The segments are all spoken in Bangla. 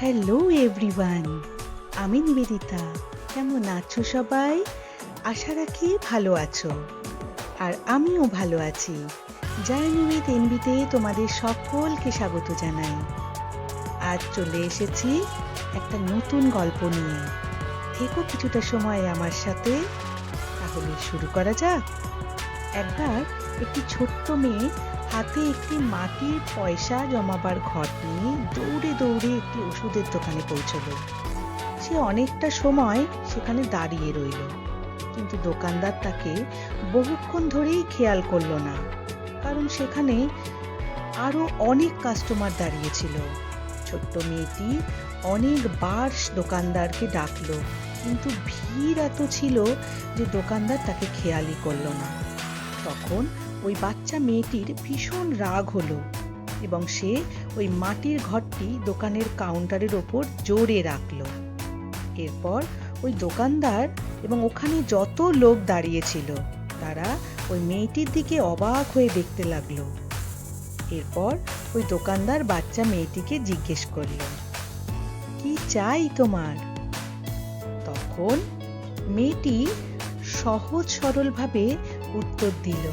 হ্যালো এভরিওয়ান আমি নিবেদিতা। কেমন আছো সবাই? আশা রাখি ভালো আছো। আর আমিও ভালো আছি। জয় নিবেদ এনবিতে তোমাদের সকলকে স্বাগত জানাই। আজ চলে এসেছি একটা নতুন গল্প নিয়ে। থেকো কিছুটা সময় আমার সাথে। তাহলে শুরু করা যাক। একবার একটি ছোট্ট মেয়ে হাতে একটি মাটির পয়সা জমাবার ঘট নিয়ে দৌড়ে দৌড়ে একটি ওষুধের দোকানে পৌঁছলো। সে অনেকটা সময় সেখানে দাঁড়িয়ে রইল। কিন্তু দোকানদার তাকে বহুক্ষণ ধরেই খেয়াল করল না, কারণ সেখানে আরও অনেক কাস্টমার দাঁড়িয়েছিল ছোট্ট মেয়েটি অনেকবার দোকানদারকে ডাকলো, কিন্তু ভিড় এত ছিল যে দোকানদার তাকে খেয়ালই করল না। তখন ওই বাচ্চা মেয়েটির ভীষণ রাগ হলো এবং সে ওই মাটির ঘরটি দোকানের কাউন্টারের ওপর জোরে রাখল। এরপর ওই দোকানদার এবং ওখানে যত লোক দাঁড়িয়েছিল তারা ওই মেয়েটির দিকে অবাক হয়ে দেখতে লাগল। এরপর ওই দোকানদার বাচ্চা মেয়েটিকে জিজ্ঞেস করল, কি চাই তোমার? তখন মেয়েটি সহজ সরলভাবে উত্তর দিল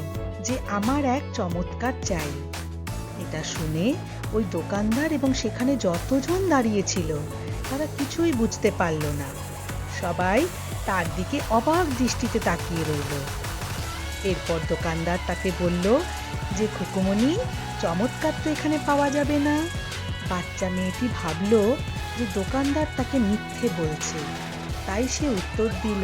যে আমার এক চমৎকার চাই। এটা শুনে ওই দোকানদার এবং সেখানে যতজন দাঁড়িয়েছিল, তারা কিছুই বুঝতে পারল না। সবাই তার দিকে অবাক দৃষ্টিতে তাকিয়ে রইল। এরপর দোকানদার তাকে বলল, যে খুকুমণি, চমৎকার তো এখানে পাওয়া যাবে না। বাচ্চা মেয়েটি ভাবল যে দোকানদার তাকে মিথ্যে বলছে। তাই সে উত্তর দিল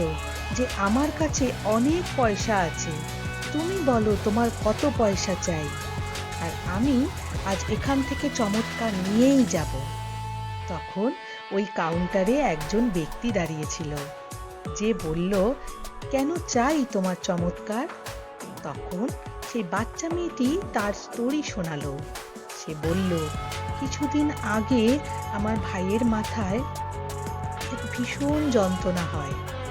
যে আমার কাছে অনেক পয়সা আছে। তুমি বলো তোমার কত পয়সা চাই। আর আমি আজ এখান থেকে চমৎকার নিয়েই যাব। তখন ওই কাউন্টারে একজন ব্যক্তি দাঁড়িয়েছিল। যে বলল, কেন চাই তোমার চমৎকার? তখন সেই বাচ্চা মেয়েটি তার স্টোরি শোনালো। সে বলল, কিছুদিন আগে আমার ভাইয়ের মাথায় ভীষণ যন্ত্রণা হয়।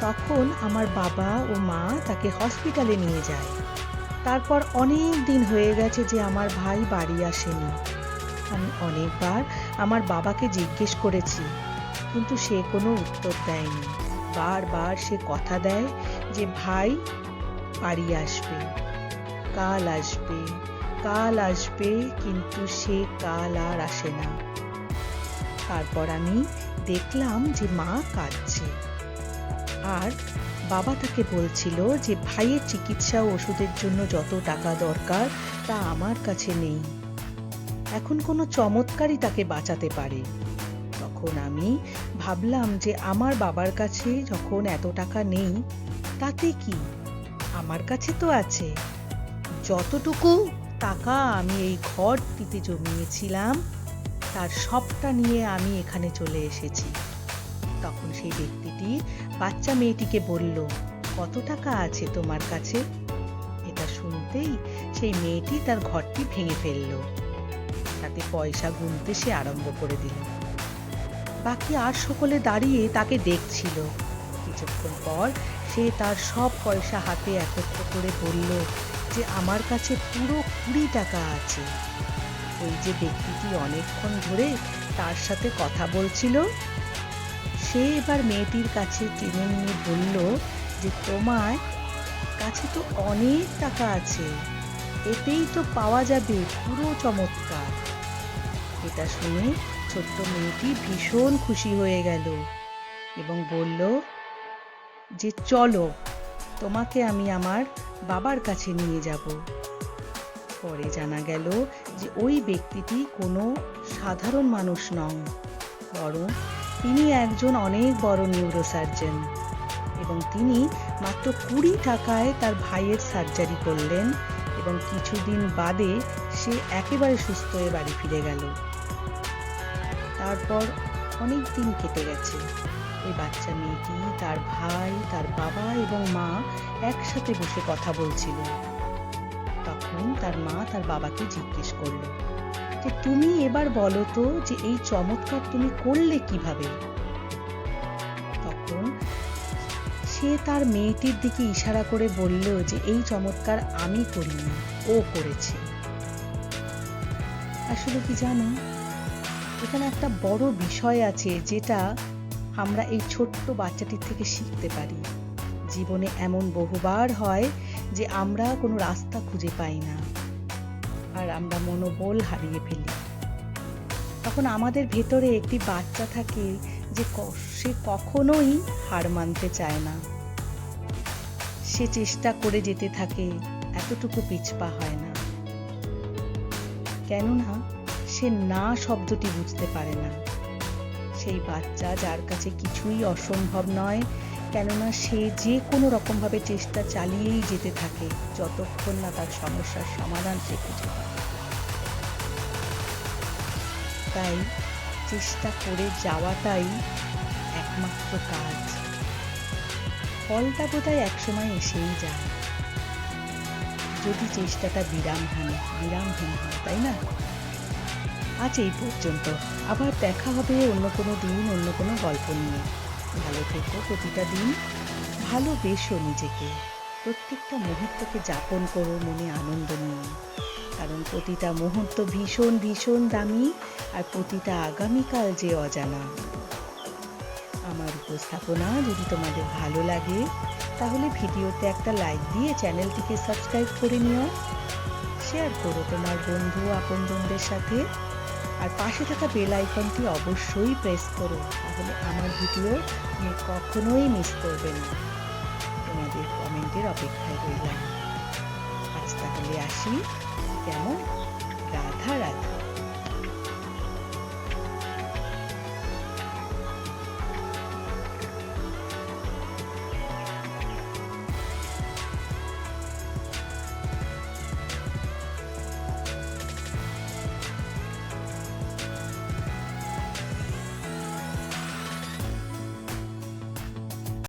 তখন আমার বাবা ও মা তাকে হসপিটালে নিয়ে যায়। তারপর অনেক দিন হয়ে গেছে যে আমার ভাই বাড়ি আসেনি। আমি অনেকবার আমার বাবাকে জিজ্ঞেস করেছি, কিন্তু সে কোনো উত্তর দেয়নি। বারবার সে কথা দেয় যে, ভাই, বাড়ি আসবে। কাল আসবে। কাল আসবে, কিন্তু সে কাল আর আসে না। তারপর আমি দেখলাম যে মা কাঁদছে। আর বাবা তাকে বলছিল যে ভাইয়ের চিকিৎসা ও ওষুধের জন্য যত টাকা দরকার তা আমার কাছে নেই। এখন কোনো চমৎকারই তাকে বাঁচাতে পারে। তখন আমি ভাবলাম যে আমার বাবার কাছে যখন এত টাকা নেই, তাতে কি? আমার কাছে তো আছে। যতটুকু টাকা আমি এই ঘরটিতে জমিয়েছিলাম, তার সবটা নিয়ে আমি এখানে চলে এসেছি। তখন সেই ব্যক্তিটি বাচ্চা মেয়েটিকে বলল, কত টাকা আছে তোমার কাছে? এটা শুনতেই সেই মেয়েটি তার ঘরটি ভেঙে ফেলল। তাতে পয়সা গুনতে সে আরম্ভ করে দিল। বাকি আর সকলে দাঁড়িয়ে তাকে দেখছিল। কিছুক্ষণ পর সে তার সব পয়সা হাতে একত্র করে বলল যে, আমার কাছে পুরো কুড়ি টাকা আছে। ওই যে ব্যক্তিটি অনেকক্ষণ ধরে তার সাথে কথা বলছিল। সে এবার মেয়েটির কাছে টেনে নিয়ে বলল যে, তোমার কাছে তো অনেক টাকা আছে। এতেই তো পাওয়া যাবে পুরো চমৎকার। এটা শুনে ছোট্ট মেয়েটি ভীষণ খুশি হয়ে গেল এবং বলল, যে, চলো, তোমাকে আমি আমার বাবার কাছে নিয়ে যাব। পরে জানা গেল যে, ওই ব্যক্তিটি কোনো সাধারণ মানুষ নন, বরং তিনি একজন অনেক বড় নিউরোসার্জন এবং তিনি মাত্র কুড়ি টাকায় তার ভাইয়ের সার্জারি করলেন এবং কিছুদিন বাদে সে একেবারে সুস্থ হয়ে বাড়ি ফিরে গেল। তারপর অনেক দিন কেটে গেছে। ওই বাচ্চা মেয়েটি, তার ভাই, তার বাবা এবং মা একসাথে বসে কথা বলছিল। তখন তার মা তার বাবাকে জিজ্ঞেস করল যে তুমি এবার বলো তো যে এই চমৎকার তুমি করলে কীভাবে? তখন সে তার মেয়েটির দিকে ইশারা করে বলল যে এই চমৎকার আমি করিনি, ও করেছে। আসলে কি জানো, এখানে একটা বড় বিষয় আছে যেটা আমরা এই ছোট্ট বাচ্চাটির থেকে শিখতে পারি। জীবনে এমন বহুবার হয় যে আমরা কোনো রাস্তা খুঁজে পাই না। আর আমরা মনোবল হারিয়ে ফেলি। তখন আমাদের ভেতরে একটি বাচ্চা থাকে যে সে কখনোই হার মানতে চায় না। সে চেষ্টা করে যেতে থাকে, এতটুকু পিছপা হয় না। কেননা, সে না শব্দটি বুঝতে পারে না। সেই বাচ্চা যার কাছে কিছুই অসম্ভব নয়, কেননা সে যে কোনো রকমভাবে চেষ্টা চালিয়েই যেতে থাকে, যতক্ষণ না তার সমস্যার সমাধান সে খুঁজে পায়। তাই চেষ্টা করে যাওয়াটাই একমাত্র কাজ। ফলটা বোধহয় একসময় এসেই যায়। যদি চেষ্টাটা বিরামহীন বিরামহীন হয়, তাই না? আজ এই পর্যন্ত। আবার দেখা হবে অন্য কোনো দিন, অন্য কোনো গল্প নিয়ে। ভালো থেকো প্রতিটা দিন। ভালোবেসো নিজেকে। প্রত্যেকটা মুহূর্তকে যাপন করো মনে আনন্দ নিয়ে। কারণ প্রতিটা মুহূর্ত ভীষণ ভীষণ দামি আর প্রতিটা আগামীকাল যে অজানা। আমার উপস্থাপনা যদি তোমাদের ভালো লাগে, তাহলে ভিডিওতে একটা লাইক দিয়ে চ্যানেলটিকে সাবস্ক্রাইব করে নিও। শেয়ার করো তোমার বন্ধু, আপনজনদের সাথে। আর পাশে থাকা বেল আইকনটি অবশ্যই প্রেস করো, তাহলে আমার ভিডিও তুমি কখনোই মিস করবে না। তোমাদের কমেন্টের অপেক্ষায় রইলাম। আজ তাহলে আসি। কেমন রাধা রাধা